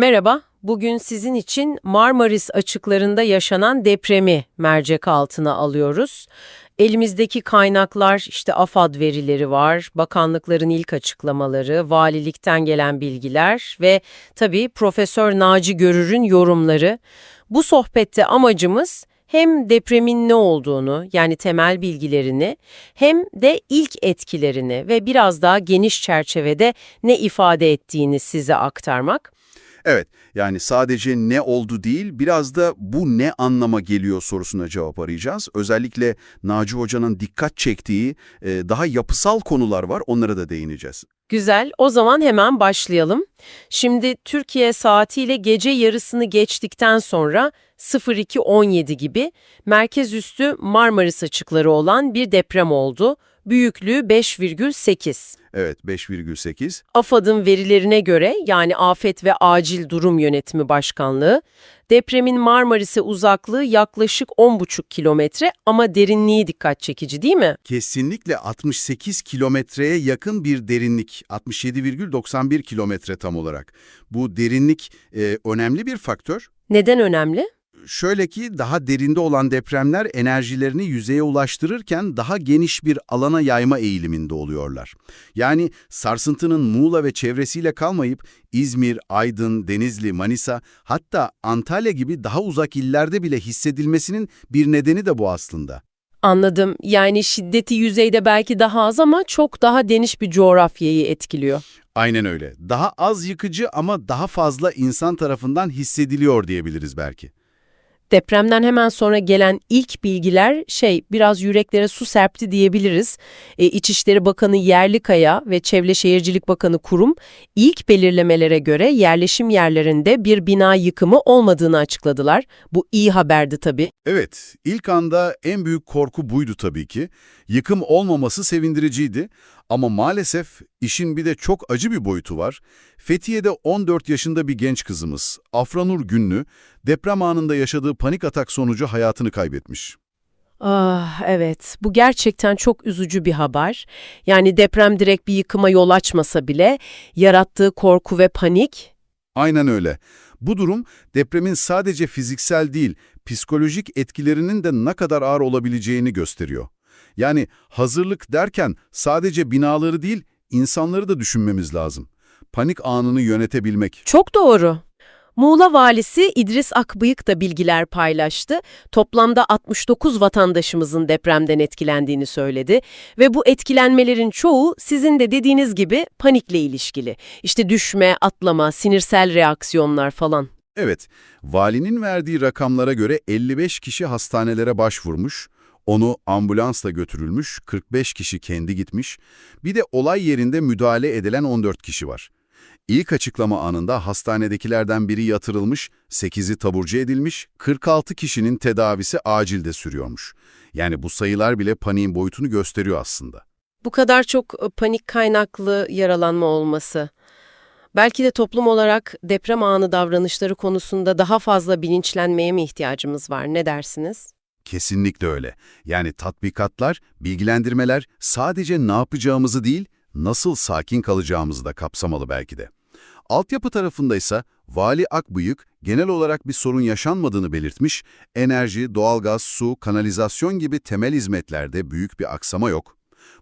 Merhaba, bugün sizin için Marmaris açıklarında yaşanan depremi mercek altına alıyoruz. Elimizdeki kaynaklar işte AFAD verileri var, bakanlıkların ilk açıklamaları, valilikten gelen bilgiler ve tabii Profesör Naci Görür'ün yorumları. Bu sohbette amacımız hem depremin ne olduğunu yani temel bilgilerini hem de ilk etkilerini ve biraz daha geniş çerçevede ne ifade ettiğini size aktarmak. Evet, yani sadece ne oldu değil, biraz da bu ne anlama geliyor sorusuna cevap arayacağız. Özellikle Naci Hoca'nın dikkat çektiği e, daha yapısal konular var, onlara da değineceğiz. Güzel, o zaman hemen başlayalım. Şimdi Türkiye saatiyle gece yarısını geçtikten sonra 02.17 gibi merkez üstü Marmaris açıkları olan bir deprem oldu. Büyüklüğü 5,8. Evet, 5,8. AFAD'ın verilerine göre yani Afet ve Acil Durum Yönetimi Başkanlığı, depremin Marmaris'e uzaklığı yaklaşık 10,5 kilometre ama derinliği dikkat çekici değil mi? Kesinlikle 68 kilometreye yakın bir derinlik, 67,91 kilometre tam olarak. Bu derinlik e, önemli bir faktör. Neden önemli? Şöyle ki daha derinde olan depremler enerjilerini yüzeye ulaştırırken daha geniş bir alana yayma eğiliminde oluyorlar. Yani sarsıntının Muğla ve çevresiyle kalmayıp İzmir, Aydın, Denizli, Manisa hatta Antalya gibi daha uzak illerde bile hissedilmesinin bir nedeni de bu aslında. Anladım. Yani şiddeti yüzeyde belki daha az ama çok daha geniş bir coğrafyayı etkiliyor. Aynen öyle. Daha az yıkıcı ama daha fazla insan tarafından hissediliyor diyebiliriz belki. Depremden hemen sonra gelen ilk bilgiler şey biraz yüreklere su serpti diyebiliriz. E, İçişleri Bakanı Yerlikaya ve Çevre Şehircilik Bakanı Kurum ilk belirlemelere göre yerleşim yerlerinde bir bina yıkımı olmadığını açıkladılar. Bu iyi haberdi tabii. Evet, ilk anda en büyük korku buydu tabii ki. Yıkım olmaması sevindiriciydi ama maalesef işin bir de çok acı bir boyutu var. Fethiye'de 14 yaşında bir genç kızımız, Afranur Günlü, deprem anında yaşadığı panik atak sonucu hayatını kaybetmiş. Ah evet, bu gerçekten çok üzücü bir haber. Yani deprem direkt bir yıkıma yol açmasa bile yarattığı korku ve panik... Aynen öyle. Bu durum depremin sadece fiziksel değil, psikolojik etkilerinin de ne kadar ağır olabileceğini gösteriyor. Yani hazırlık derken sadece binaları değil, insanları da düşünmemiz lazım. Panik anını yönetebilmek. Çok doğru. Muğla valisi İdris Akbıyık da bilgiler paylaştı. Toplamda 69 vatandaşımızın depremden etkilendiğini söyledi ve bu etkilenmelerin çoğu sizin de dediğiniz gibi panikle ilişkili. İşte düşme, atlama, sinirsel reaksiyonlar falan. Evet, valinin verdiği rakamlara göre 55 kişi hastanelere başvurmuş, onu ambulansla götürülmüş, 45 kişi kendi gitmiş, bir de olay yerinde müdahale edilen 14 kişi var. İlk açıklama anında hastanedekilerden biri yatırılmış, 8'i taburcu edilmiş, 46 kişinin tedavisi acilde sürüyormuş. Yani bu sayılar bile paniğin boyutunu gösteriyor aslında. Bu kadar çok e, panik kaynaklı yaralanma olması. Belki de toplum olarak deprem anı davranışları konusunda daha fazla bilinçlenmeye mi ihtiyacımız var? Ne dersiniz? Kesinlikle öyle. Yani tatbikatlar, bilgilendirmeler sadece ne yapacağımızı değil, nasıl sakin kalacağımızı da kapsamalı belki de. Altyapı tarafında ise Vali Akbıyık genel olarak bir sorun yaşanmadığını belirtmiş, enerji, doğalgaz, su, kanalizasyon gibi temel hizmetlerde büyük bir aksama yok.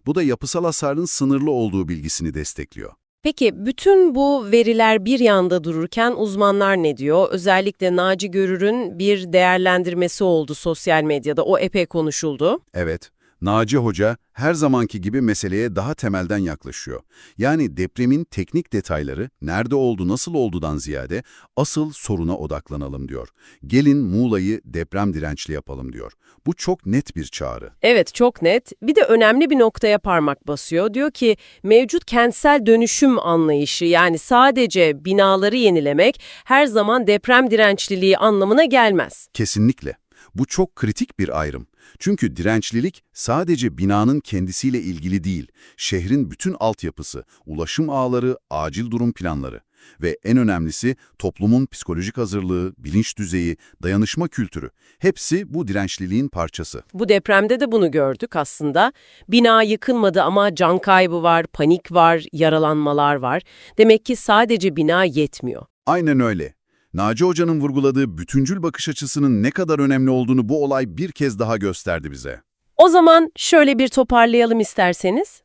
Bu da yapısal hasarın sınırlı olduğu bilgisini destekliyor. Peki bütün bu veriler bir yanda dururken uzmanlar ne diyor? Özellikle Naci Görür'ün bir değerlendirmesi oldu sosyal medyada. O epey konuşuldu. Evet, Naci Hoca her zamanki gibi meseleye daha temelden yaklaşıyor. Yani depremin teknik detayları, nerede oldu, nasıl oldudan ziyade asıl soruna odaklanalım diyor. Gelin Muğla'yı deprem dirençli yapalım diyor. Bu çok net bir çağrı. Evet, çok net. Bir de önemli bir noktaya parmak basıyor. Diyor ki mevcut kentsel dönüşüm anlayışı yani sadece binaları yenilemek her zaman deprem dirençliliği anlamına gelmez. Kesinlikle. Bu çok kritik bir ayrım. Çünkü dirençlilik sadece binanın kendisiyle ilgili değil, şehrin bütün altyapısı, ulaşım ağları, acil durum planları ve en önemlisi toplumun psikolojik hazırlığı, bilinç düzeyi, dayanışma kültürü. Hepsi bu dirençliliğin parçası. Bu depremde de bunu gördük aslında. Bina yıkılmadı ama can kaybı var, panik var, yaralanmalar var. Demek ki sadece bina yetmiyor. Aynen öyle. Naci Hoca'nın vurguladığı bütüncül bakış açısının ne kadar önemli olduğunu bu olay bir kez daha gösterdi bize. O zaman şöyle bir toparlayalım isterseniz.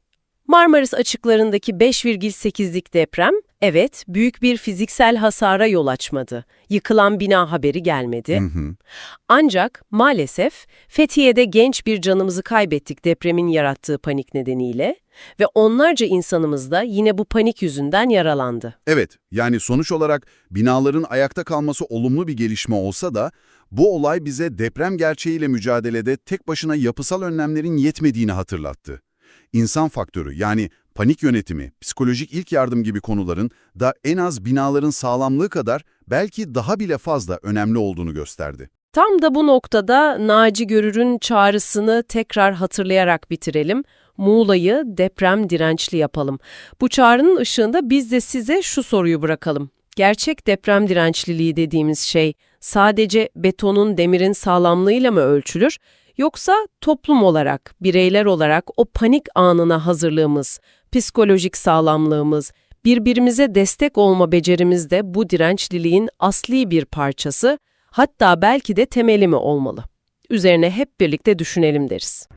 Marmaris açıklarındaki 5,8'lik deprem, evet büyük bir fiziksel hasara yol açmadı. Yıkılan bina haberi gelmedi. Hı hı. Ancak maalesef Fethiye'de genç bir canımızı kaybettik depremin yarattığı panik nedeniyle ve onlarca insanımız da yine bu panik yüzünden yaralandı. Evet, yani sonuç olarak binaların ayakta kalması olumlu bir gelişme olsa da bu olay bize deprem gerçeğiyle mücadelede tek başına yapısal önlemlerin yetmediğini hatırlattı. İnsan faktörü yani panik yönetimi, psikolojik ilk yardım gibi konuların da en az binaların sağlamlığı kadar belki daha bile fazla önemli olduğunu gösterdi. Tam da bu noktada Naci Görür'ün çağrısını tekrar hatırlayarak bitirelim. Muğla'yı deprem dirençli yapalım. Bu çağrının ışığında biz de size şu soruyu bırakalım. Gerçek deprem dirençliliği dediğimiz şey sadece betonun, demirin sağlamlığıyla mı ölçülür? Yoksa toplum olarak, bireyler olarak o panik anına hazırlığımız, psikolojik sağlamlığımız, birbirimize destek olma becerimiz de bu dirençliliğin asli bir parçası, hatta belki de temeli mi olmalı? Üzerine hep birlikte düşünelim deriz.